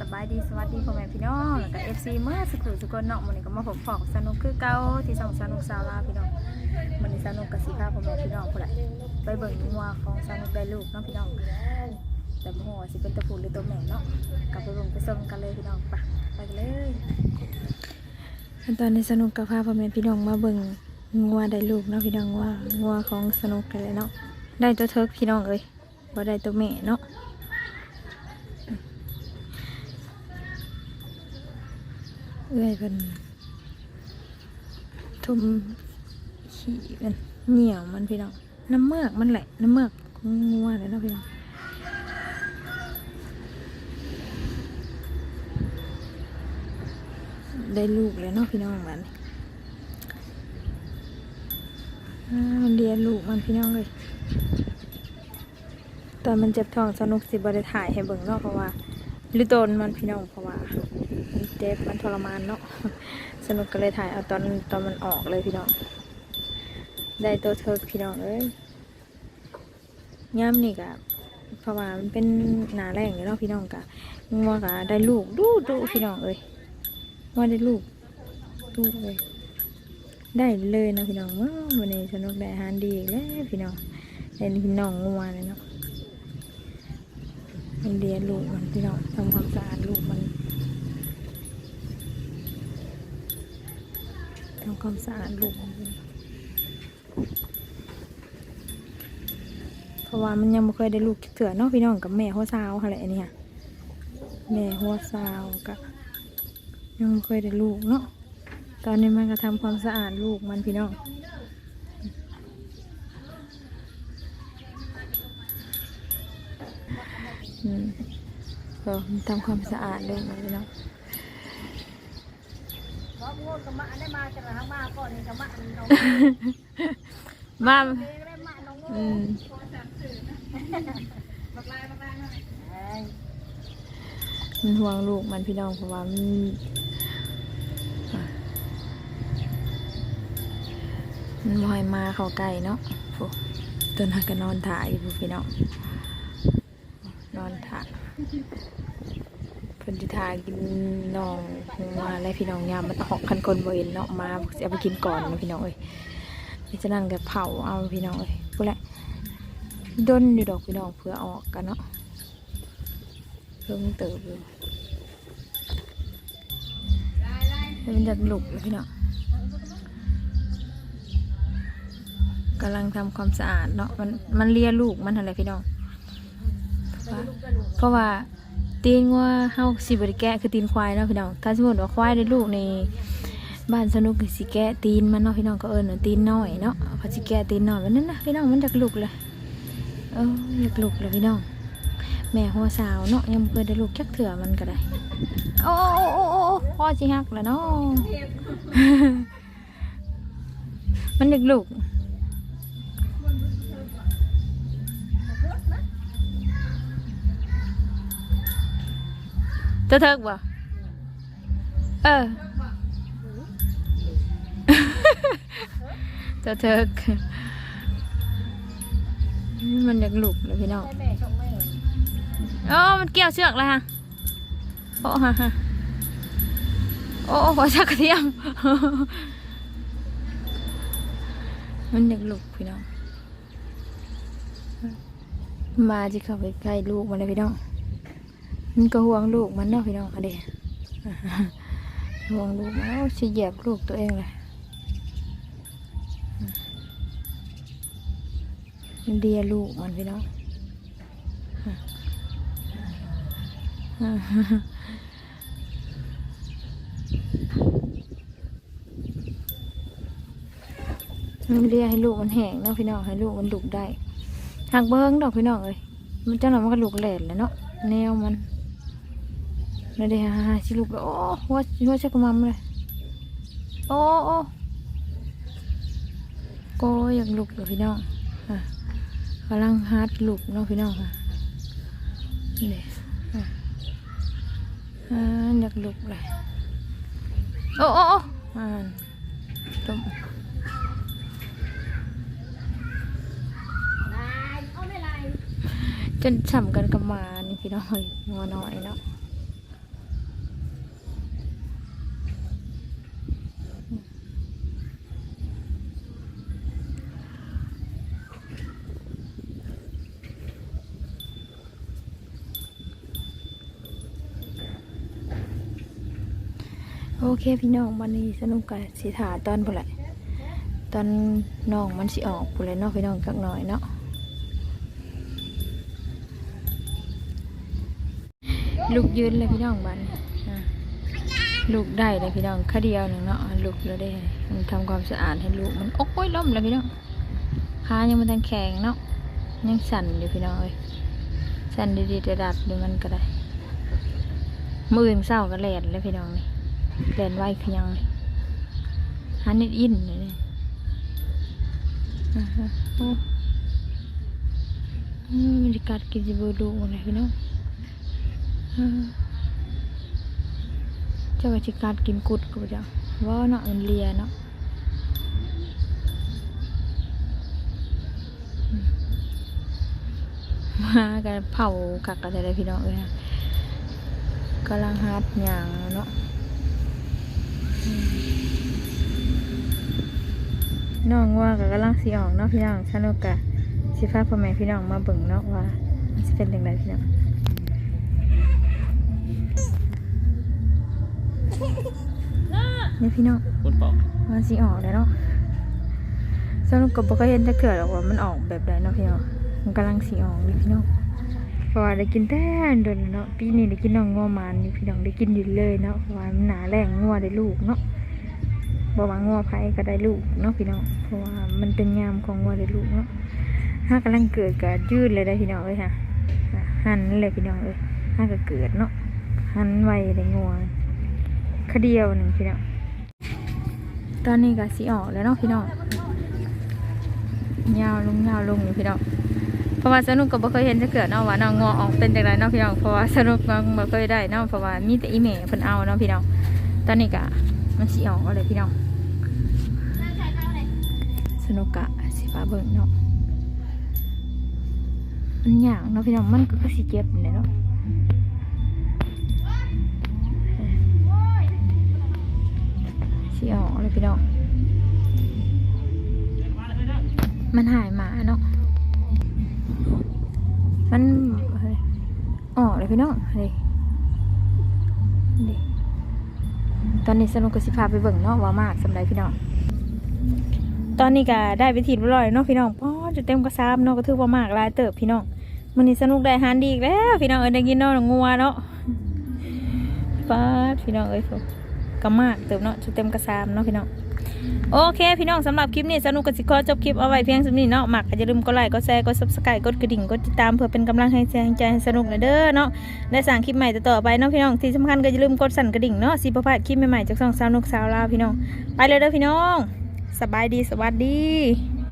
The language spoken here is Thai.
สบายดีสวัสดีพ่อแม่พี่น้องแล้วก็เอฟซีเมื่อสักครู่สุกคนเนาะมันนี้ก็มาพบพอกสนุกคือเก่าที่สองสนุกสาลาพี่น้องมันนี้สนุกกับสีผ้าพ่อแม่พี่น้องผู้ใดไปเบิ่งงัวของสนุกได้ลูกเนาะพี่น้องแต่บ่ฮู้ว่าสิเป็นตัวผู้หรือตัวแม่เนาะกลับไปเบิ่งไปส่งกันเลยพี่น้องไปไปกันเลยตอนในสนุกกับพาพ่อแม่พี่น้องมาเบิ่งงัวได้ลูกเนาะพี่น้องว่างัวของสนุกกันเลยเนาะได้ตัวเทิร์กพี่น้องเอ้ยบ่ได้ตัวแม่เนาะ เอื้อยเป็นทุ่มขี้เป็นเหนียวมันพี่น้องน้ำเมือกมันแหละน้ำเมือกงัวเลยนะพี่น้องได้ลูกเลยเนาะพี่น้องมันอ่ามันเรียนลูกมันพี่น้องเลย ตอนมันเจ็บท้องสนุกสิบได้ถ่ายให้เบิ่งเนาะเพราะว่าหรือตนมันพี่น้องเพราะว่า จ็บมันทรมานเนาะสนุกก็เลยถ่ายเอาตอนตอนมันออกเลยพี่น้อง ได้ตัวเธอพี่น้องเอ้ยย่ำนี่กะเพราะว่ามันเป็นหนาแรงอยู่เนาะพี่น้องกะงัวกะได้ลูกดูดูพี่น้องเอ้ยงัวได้ลูกดูเลยได้เลยนะพี่น้องว้าววันนี้สนุกได้อาหารดีอีกแล้วพี่น้องเป็นพี่น้องงัวเลยเนาะมันเลี้ยงลูกมันพี่น้องทำความสะอาดลูกมัน ทำความสะอาดลูกเพราะว่ามันยังไม่เคยได้ลูกเถื่อเนาะพี่น้องกับแม่หัวซาวอะไรอันนี้ค่ะแม่หัวซาวกับยังไม่เคยได้ลูกเนาะตอนนี้มันก็ทำความสะอาดลูกมันพี่น้องอืมก็ทำความสะอาดเลยมันพี่น้องเพราะ งูกับมะได้มาจะมามาก่อนนี่กมะน้องมาได้มะน้องงูอืมมันห่วงลูกมันพี่น้องเพราะว่ามันมันบ่อยมาเขาใกล้เนาะโอ้ตัวนั้นก็นอนถ่ายอยู่พี่น้องนอนถ่าย เพิ่นสิทากินน้องมาแล้วพี่น้องยามมันออกคันคนบ่เห็นเนาะมาสิเอาไปกินก่อนนะพี่น้องเอ้ยนี่จะนั่นก็เผาเอาพี่น้องเอ้ยพูแหละดนอยู่ดอกพี่น้องเพื่อออกกันเนาะเพิ่งเติบอยู่มันจะหลุกพี่น้องกำลังทำความสะอาดเนาะมันมันเลียลูกมันอะไรพี่น้องเพราะว่า ตีนว่าเฮาสิบริแกะคือตีนควายเนาะพี่น้องถ้าสมมติว่าควายได้ลูกในบ้านสนุกก็สิแกะตีนมันเนาะพี่น้องก็เอิญว่าตีนน้อยเนาะพอสิแกะตีนน้อยมันนั่นนะพี่น้องมันจากลูกเลยเอออยากลูกเลยพี่น้อง แม่หัวสาวเนาะยังบ่เคยได้ลูกจักเถื่อมันก็ได้โอ้โอ้โอ้โอ้พ่อสิฮักแล้วเนาะมันอยากลูก เจะเทิกบ่เออเจะเทิกมันอยากลุกเลยพี่น้องได้แม่ชงแม่โอ้มันเกี่ยวเชือกเลยฮะโอ้ฮะฮะโอ้ขอชักกระเทียมมันอยากลุกพี่น้องมาจะเข้าไปใกล้ลูกมันเลยพี่น้อง มันก็ห่วงลูกมันเนาะพี่น้องอะเดห่วงลูกเอาสิเหยียบลูกตัวเองเลยมันเดียลูกมันพี่น้องมันเรียให้ลูกมันแห้งเนาะพี่น้องให้ลูกมันลุกได้หักเบิ้งดอกพี่น้องเอ้ยมันจังหวะมันก็ลุกแหลนแล้วเนาะแนวมัน แล้วเดี๋ยวหาสิลุกแล้วโอ้หัวหัวชักมัมเลยโอ้โอ้ก็อยากลุกอยู่พี่น้องอะกำลังฮาร์ดลุกเนาะพี่น้องค่ะนี่อะอ่าอยากลุกเลยโอ้โอ้โอ้อ่าจมลายเอาไม่ลายจนฉ่ำกันกับหมานี่พี่น้อยงัวน้อยเนาะ โอเคพี่น้องวันนี้สนุกกับสีถาตอนพุ่นแหละตอนน้องมันสิออกพุ่นแหละเนาะพี่น้องจักหน่อยเนาะลูกยืนเลยพี่น้องบันลูกได้เลยพี่น้องแค่เดียวหนึ่งเนาะลูกแล้วได้มันทำความสะอาดให้ลูกมันโอ้ยล้มเลยพี่น้องขายังมันทันแข็งเนาะยังสั่นอยู่พี่น้องเอ้ยสั่นดีๆจะดัดดูมันก็ได้ มืออื่นเศร้าก็แลนเลยพี่น้องนี่ แลนไว้คือยังนี่หันนิดอินเลยนี่อ่าฮะโอ้อืมบรรยากาศกินจะบูดูเลยพี่น้องอ่าเจ้าก็จิการกินกุดกูจ้ะว่าเนาะมันเลียเนาะมากันเผากักกันอะไรพี่น้องเอ้ยนะกำลังฮัดหยางเนาะอืม น้องว่ากับกำลังสีออกเนาะพี่น้องฉันโอกะสิฟ้าพ่อแม่พี่น้องมาเบิ่งเนาะว่ามันจะเป็นยังไงพี่น้องนี่พี่น้องคนเปล่ามันสีออกแล้วเนาะฉันก็บอกก็เห็นจะเกิดหรอกว่ามันออกแบบใดเนาะพี่น้องมันกำลังสีออกเลยพี่น้องเพราะว่าได้กินแต่เดินเนาะปีนี้ได้กินน้องงัวหมันนี่พี่น้องได้กินอยู่เลยเนาะเพราะว่ามันหนาแรงงัวได้ลูกเนาะ บอกว่างัวไผ่ก็ได้ลูกเนาะพี่น้อง เพราะว่ามันเป็นยามของงัวได้ลูกเนาะถ้ากำลังเกิดก็ยืดเลยได้พี่น้องเอ้ยค่ะหันเลยพี่น้องเอ้ยถ้าก็เกิดเนาะหันไวได้งัวคเดียวหนึ่งพี่น้อง ตอนนี้ก็สีออกแล้วเนาะพี่น้อง ยาวลงยาวลงอยู่พี่น้องเพราะว่าสนุกก็บ่เคยเห็นจะเกิดเนาะว่าน้องงอออกเป็นจังไดเนาะพี่น้องเพราะว่าสนุกก็บ่เคยได้เนาะเพราะว่ามีแต่อีเมลเพิ่นเอาเนาะพี่น้องตอนนี้ก็มันสิออกแล้วเลยพี่น้อง สนุกกะสิฟ้าเบิ่งเนาะมันยากเนาะพี่น้องมันก็คือสิเจ็บเนี่แหละเนาะสิออกเลยพี่น้องมันหายหมาเนาะมันออกเลยพี่น้องเฮ้ยตอนนี้สนุกกับสิพาไปเบิ่งเนาะว่ามากสำหรับพี่น้อง ตอนนี้ก็ได้ไปถีบร้อยเนาะพี่น้องป้อจะเต็มกระซามเนาะก็ถือว่ามากลายเติบพี่น้องมันนี้สนุกได้อาหารดีอีกแล้วพี่น้องเอ้ยได้กินเนาะงัวเนาะป้าพี่น้องเอ้ยก็มากเติบเนาะจะเต็มกระซามเนาะพี่น้องโอเค พี่น้องสำหรับคลิปนี้สนุกกันสิขอจบคลิปเอาไว้เพียงสำนี้เนาะหมักอย่าลืมกดไลค์กดแชร์กด subscribe กดกระดิ่งกดติดตามเพื่อเป็นกำลังให้แรงใจสนุกน่อยเด้อเนาะได้สั่งคลิปใหม่ต่อไปเนาะพี่น้องที่สำคัญก็อย่าลืมกดสั่นกระดิ่งเนาะสิบ่พลาดคลิปใหม่ๆจากช่องสาวนุกสาวลาวพี่น้องไปเลยเด้อพี่น้อง สบายดีสวัสดี